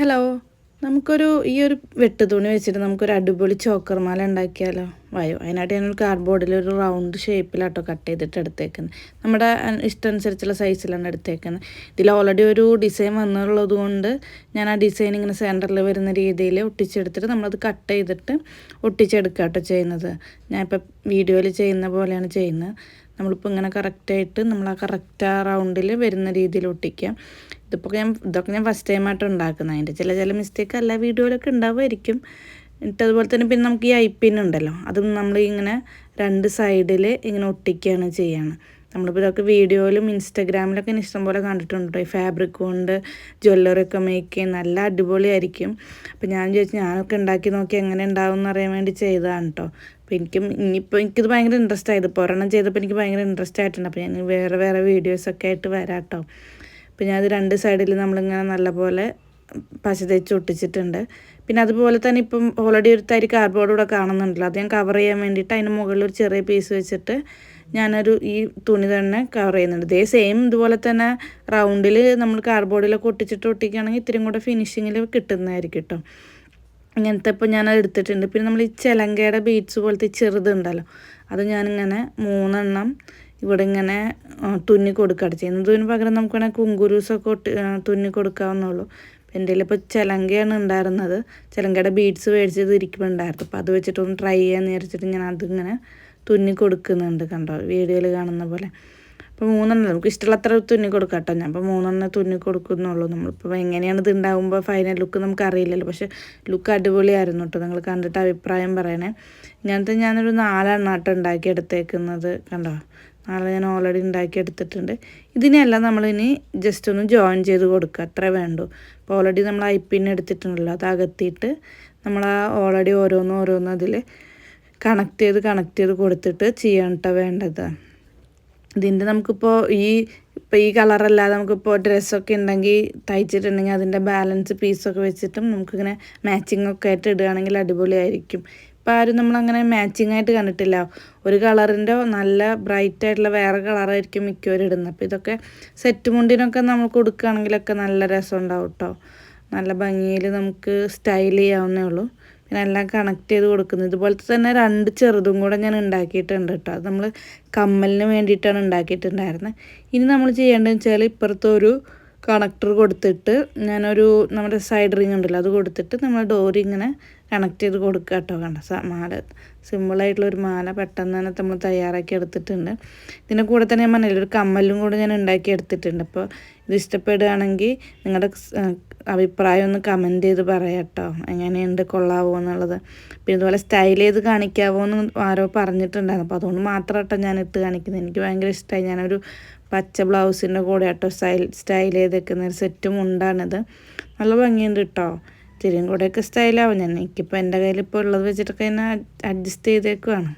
Hello നമുക്കൊരു ഈ ഒരു വെട്ട് തുണി വെച്ചിട്ട് നമുക്കൊരു അടിപൊളി ചോക്കർമാല ഉണ്ടാക്കിയാലോ? വയോ? അതിനായിട്ട് ഞാൻ കാർഡ്ബോർഡിൽ ഒരു റൗണ്ട് ഷേപ്പിലാട്ടോ കട്ട് ചെയ്തിട്ട് എടുത്തേക്കുന്നത് നമ്മുടെ ഇഷ്ടം അനുസരിച്ചുള്ള സൈസിലാണ് എടുത്തേക്കുന്നത് ഇതിൽ ഓൾറെഡി ഒരു ഡിസൈൻ വന്നുള്ളത് കൊണ്ട് ഞാൻ ആ ഡിസൈൻ ഇങ്ങനെ സെന്ററിൽ വരുന്ന രീതിയിൽ ഒട്ടിച്ചെടുത്തിട്ട് നമ്മളത് കട്ട് ചെയ്തിട്ട് ഒട്ടിച്ചെടുക്കുക കേട്ടോ ചെയ്യുന്നത് ഞാനിപ്പോൾ വീഡിയോയിൽ ചെയ്യുന്ന പോലെയാണ് ചെയ്യുന്നത്. നമ്മളിപ്പോൾ ഇങ്ങനെ കറക്റ്റായിട്ട് നമ്മൾ ആ കറക്റ്റ് ആ റൗണ്ടിൽ വരുന്ന രീതിയിൽ ഒട്ടിക്കാം. ഇതിപ്പോൾ ഞാൻ ഇതൊക്കെ ഞാൻ ഫസ്റ്റ് ടൈമായിട്ട് ഉണ്ടാക്കുന്നത്. അതിന്റെ ചില ചില മിസ്റ്റേക്ക് എല്ലാ വീഡിയോയിലൊക്കെ ഉണ്ടാവുമായിരിക്കും. എന്നിട്ട് അതുപോലെ തന്നെ പിന്നെ നമുക്ക് ഈ ഐ പിൻ ഉണ്ടല്ലോ. അതും നമ്മൾ ഇങ്ങനെ രണ്ട് സൈഡിൽ ഇങ്ങനെ ഒട്ടിക്കുകയാണ് ചെയ്യാണ്. നമ്മളിപ്പോൾ ഇതൊക്കെ വീഡിയോയിലും ഇൻസ്റ്റാഗ്രാമിലൊക്കെ ഇഷ്ടം പോലെ കണ്ടിട്ടുണ്ട് ഈ ഫാബ്രിക് കൊണ്ട് ജ്വല്ലറി ഒക്കെ മേക്ക് ചെയ്യും നല്ല അടിപൊളിയായിരിക്കും. അപ്പോൾ ഞാൻ ചോദിച്ചു ഞാനൊക്കെ ഉണ്ടാക്കി നോക്കി എങ്ങനെ ഉണ്ടാവും എന്ന് അറിയാൻ വേണ്ടി ചെയ്തതാണ് കേട്ടോ അപ്പോൾ എനിക്കും ഇനിയിപ്പോൾ എനിക്കിത് ഭയങ്കര ഇൻട്രസ്റ്റ് ആയത് ഇപ്പോൾ ഒരെണ്ണം ചെയ്തപ്പോൾ എനിക്ക് ഭയങ്കര ഇൻട്രസ്റ്റ് ആയിട്ടുണ്ട്. അപ്പോൾ ഞാൻ വേറെ വേറെ വീഡിയോസൊക്കെ ആയിട്ട് വരാം കേട്ടോ അപ്പോൾ ഞാനത് രണ്ട് സൈഡിൽ നമ്മളിങ്ങനെ നല്ലപോലെ പശ തേച്ച് ഒട്ടിച്ചിട്ടുണ്ട്. പിന്നെ അതുപോലെ തന്നെ ഇപ്പം ഓൾറെഡി ഒരു തരി കാർഡ്ബോർഡ് കൂടെ കാണുന്നുണ്ടല്ലോ. അത് ഞാൻ കവർ ചെയ്യാൻ വേണ്ടിയിട്ട് അതിന് മുകളിൽ ഒരു ചെറിയ പീസ് വെച്ചിട്ട് ഞാനൊരു ഈ തുണി തന്നെ കവർ ചെയ്യുന്നുണ്ട്. ഇതേ സെയിം ഇതുപോലെ തന്നെ റൗണ്ടിൽ നമ്മൾ കാർഡ്ബോർഡിലൊക്കെ ഒട്ടിച്ചിട്ട് ഒട്ടിക്കുകയാണെങ്കിൽ ഇത്തിരി കൂടെ ഫിനിഷിങ്ങിൽ കിട്ടുന്നതായിരിക്കും കേട്ടോ ഇങ്ങനത്തെ ഇപ്പോൾ ഞാനത് എടുത്തിട്ടുണ്ട്. പിന്നെ നമ്മൾ ഈ ചിലങ്കയുടെ ബീഡ്സ് പോലത്തെ ചെറുതുണ്ടല്ലോ അത് ഞാനിങ്ങനെ മൂന്നെണ്ണം ഇവിടെ ഇങ്ങനെ തുന്നി കൊടുക്കുകയാണ് ചെയ്യുന്നത്. ഇതിന് പകരം നമുക്ക് വേണമെങ്കിൽ കുങ്കുരൂസൊക്കെ തുന്നി കൊടുക്കാവുന്നുള്ളൂ എന്റെ ഇപ്പോൾ ചിലങ്കയാണ് ഉണ്ടായിരുന്നത് ചിലങ്കയുടെ ബീഡ്സ് മേടിച്ചത് ഇരിക്കുന്നുണ്ടായിരുന്നു അപ്പോൾ അത് വെച്ചിട്ടൊന്ന് ട്രൈ ചെയ്യാൻ വിചാരിച്ചിട്ട് ഞാൻ അതിങ്ങനെ തുന്നി കൊടുക്കുന്നുണ്ട് കണ്ടോ? വീഡിയോയിൽ കാണുന്ന പോലെ. അപ്പോൾ മൂന്നെണ്ണം നമുക്ക് ഇഷ്ടമുള്ളത്ര തുന്നി കൊടുക്കാം കേട്ടോ ഞാൻ. അപ്പോൾ മൂന്നെണ്ണം തുന്നി കൊടുക്കുന്നുള്ളൂ നമ്മളിപ്പോൾ എങ്ങനെയാണ് ഇത് ഉണ്ടാകുമ്പോൾ ഫൈനൽ ലുക്ക് നമുക്ക് അറിയില്ലല്ലോ. പക്ഷേ ലുക്ക് അടിപൊളിയായിരുന്നു കേട്ടോ നിങ്ങൾ കണ്ടിട്ട് അഭിപ്രായം പറയണേ. ഇങ്ങനത്തെ ഞാനൊരു നാലെണ്ണം ആട്ടം ഉണ്ടാക്കി എടുത്തേക്കുന്നത് കണ്ടോ? നാളെ ഞാൻ ഓൾറെഡി ഉണ്ടാക്കി എടുത്തിട്ടുണ്ട്. ഇതിനെല്ലാം നമ്മളിനി ജസ്റ്റ് ഒന്ന് ജോയിൻ ചെയ്ത് കൊടുക്കുക. അത്ര വേണ്ടു. അപ്പോൾ ഓൾറെഡി നമ്മൾ ഐ പിൻ എടുത്തിട്ടുണ്ടല്ലോ. അത് അകത്തിയിട്ട് നമ്മൾ ആ ഓൾറെഡി ഓരോന്നും ഓരോന്നും അതിൽ കണക്ട് ചെയ്ത് കണക്ട് ചെയ്ത് കൊടുത്തിട്ട് ചെയ്യണം കേട്ടോ വേണ്ടത്. ഇതിന്റെ നമുക്കിപ്പോൾ ഈ ഇപ്പോൾ ഈ കളറല്ലാതെ നമുക്കിപ്പോൾ ഡ്രസ്സൊക്കെ ഉണ്ടെങ്കിൽ തയ്ച്ചിട്ടുണ്ടെങ്കിൽ അതിന്റെ ബാലൻസ് പീസൊക്കെ വെച്ചിട്ടും നമുക്കിങ്ങനെ മാച്ചിങ് ഒക്കെ ആയിട്ട് ഇടുകയാണെങ്കിൽ അടിപൊളിയായിരിക്കും. ഇപ്പം ആരും നമ്മളങ്ങനെ മാച്ചിങ് ആയിട്ട് കണ്ടിട്ടില്ല. ഒരു കളറിന്റെ നല്ല ബ്രൈറ്റ് ആയിട്ടുള്ള വേറെ കളറായിരിക്കും മിക്കവരും ഇടുന്നത്. അപ്പോൾ ഇതൊക്കെ സെറ്റ് മുണ്ടിനൊക്കെ നമ്മൾ കൊടുക്കുകയാണെങ്കിലൊക്കെ നല്ല രസം ഉണ്ടാവും കേട്ടോ നല്ല ഭംഗിയിൽ നമുക്ക് സ്റ്റൈൽ ചെയ്യാവുന്നേ ഉള്ളൂ. പിന്നെ എല്ലാം കണക്ട് ചെയ്ത് കൊടുക്കുന്നത്. ഇതുപോലത്തെ തന്നെ രണ്ട് ചെറുതും കൂടെ ഞാൻ ഉണ്ടാക്കിയിട്ടുണ്ട് കേട്ടോ അത് നമ്മൾ കമ്മലിന് വേണ്ടിയിട്ടാണ് ഉണ്ടാക്കിയിട്ടുണ്ടായിരുന്നത് ഇനി നമ്മൾ ചെയ്യേണ്ടതെന്ന് വെച്ചാൽ ഇപ്പുറത്തെ ഒരു കണക്ടർ കൊടുത്തിട്ട് ഞാനൊരു നമ്മുടെ സൈഡ് റിങ് ഉണ്ടല്ലോ അത് കൊടുത്തിട്ട് നമ്മൾ ഡോറി ഇങ്ങനെ കണക്ട് ചെയ്ത് കൊടുക്കുക കേട്ടോ. കണ്ട മാല. സിമ്പിളായിട്ടുള്ള ഒരു മാല പെട്ടെന്ന് തന്നെ നമ്മൾ തയ്യാറാക്കി എടുത്തിട്ടുണ്ട്. ഇതിന്റെ കൂടെ തന്നെ ഞാൻ പറഞ്ഞില്ല ഒരു കമ്മലും കൂടെ ഞാൻ ഉണ്ടാക്കി എടുത്തിട്ടുണ്ട്. അപ്പോൾ ഇത് ഇഷ്ടപ്പെടുകയാണെങ്കിൽ നിങ്ങളുടെ അഭിപ്രായം ഒന്ന് കമന്റ് ചെയ്ത് പറയാം കേട്ടോ. എങ്ങനെയുണ്ട് കൊള്ളാവോ എന്നുള്ളത്. പിന്നെ ഇതുപോലെ സ്റ്റൈൽ ചെയ്ത് കാണിക്കാവോ എന്ന് ആരോ പറഞ്ഞിട്ടുണ്ടായിരുന്നു. അപ്പോൾ അതുകൊണ്ട് മാത്രം കേട്ടോ ഞാൻ ഇട്ട് കാണിക്കുന്നത്. എനിക്ക് ഭയങ്കര ഇഷ്ടമായി ഞാനൊരു പച്ച ബ്ലൗസിന്റെ കൂടെ കേട്ടോ സ്റ്റൈൽ സ്റ്റൈൽ ചെയ്ത് വെക്കുന്ന ഒരു സെറ്റും ഉണ്ടാണിത്. നല്ല ഭംഗിയുണ്ട് കേട്ടോ. ഇത്തിരിയും കൂടെയൊക്കെ സ്റ്റൈലാവും ഞാൻ എനിക്കിപ്പോൾ എന്റെ കയ്യിൽ ഇപ്പോൾ ഉള്ളത് വെച്ചിട്ടൊക്കെ എന്നെ അഡ്ജസ്റ്റ് ചെയ്തേക്കുവാണ്.